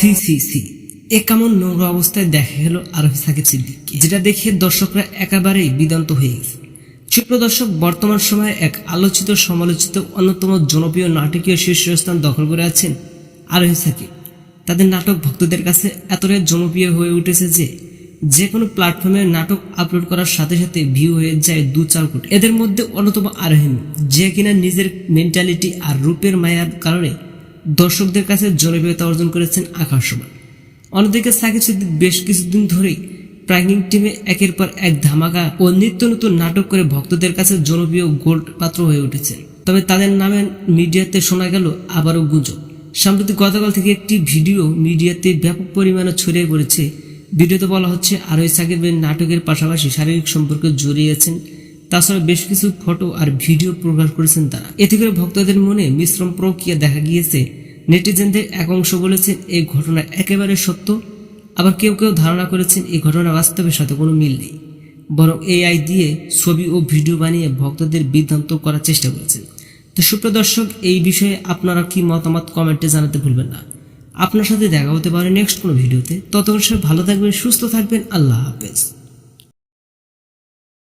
C C C. এ কেমন নোংরা অবস্থায় দেখা গেল আরোহী সাকিব সিদ্দিককে। যেটা দেখে দর্শকরা একেবারেই বিদান্ত হয়ে গেছে। সুপ্রিয় দর্শক, বর্তমান সময়ে এক আলোচিত, সমালোচিত, অন্যতম জনপ্রিয় নাটকীয় শীর্ষস্থান দখল করে আছেন আরোহী সাকিব। তাদের নাটক ভক্তদের কাছে এতটাই জনপ্রিয় হয়ে উঠেছে যে যে কোনো প্ল্যাটফর্মে নাটক আপলোড করার সাথে সাথে ভিউ হয়ে যায় দু চার কোটি। এদের মধ্যে অন্যতম আরোহীন যে কিনা নিজের মেন্টালিটি আর রূপের মায়ার কারণে দর্শকদের কাছে জনপ্রিয়তা অর্জন করেছেন আকাশ সমান। অন্যদিকে সাকিব সিদ্দিক বেশ কিছুদিন ধরেই প্র্যাঙ্কিং টিমে একের পর এক ধামাকা ও নিত্য নতুন নাটক করে ভক্তদের কাছে জনপ্রিয় গোল্ড পাত্র হয়ে উঠেছে তবে তাদের নামে মিডিয়াতে শোনা গেল আবারও গুজব। সম্প্রতি গতকাল থেকে একটি ভিডিও মিডিয়াতে ব্যাপক পরিমাণে ছড়িয়ে পড়েছে। ভিডিওতে বলা হচ্ছে আরোহী সাকিবের নাটকের পাশাপাশি শারীরিক সম্পর্কে জড়িয়েছেন তাছাড়া বেশ কিছু ফটো আর ভিডিও প্রকাশ করেছেন তারা। এতে করে ভক্তদের মনে মিশ্রম প্রক্রিয়া দেখা গিয়েছে। নেটিজেনদের এক অংশ বলেছেন, এই ঘটনা একেবারে সত্য। আবার কেউ কেউ ধারণা করেছেন, এই ঘটনা বাস্তবের সাথে কোনো মিল নেই। বরং এআই দিয়ে ছবি ও ভিডিও বানিয়ে ভক্তদের বিভ্রান্ত করার চেষ্টা করেছেন। তো সুপ্রিয় দর্শক, এই বিষয়ে আপনারা কি মতামত কমেন্টে জানাতে ভুলবেন না। আপনার সাথে দেখা হতে পারে নেক্সট কোনো ভিডিওতে। ততক্ষণ সব ভালো থাকবেন, সুস্থ থাকবেন। আল্লাহ হাফেজ।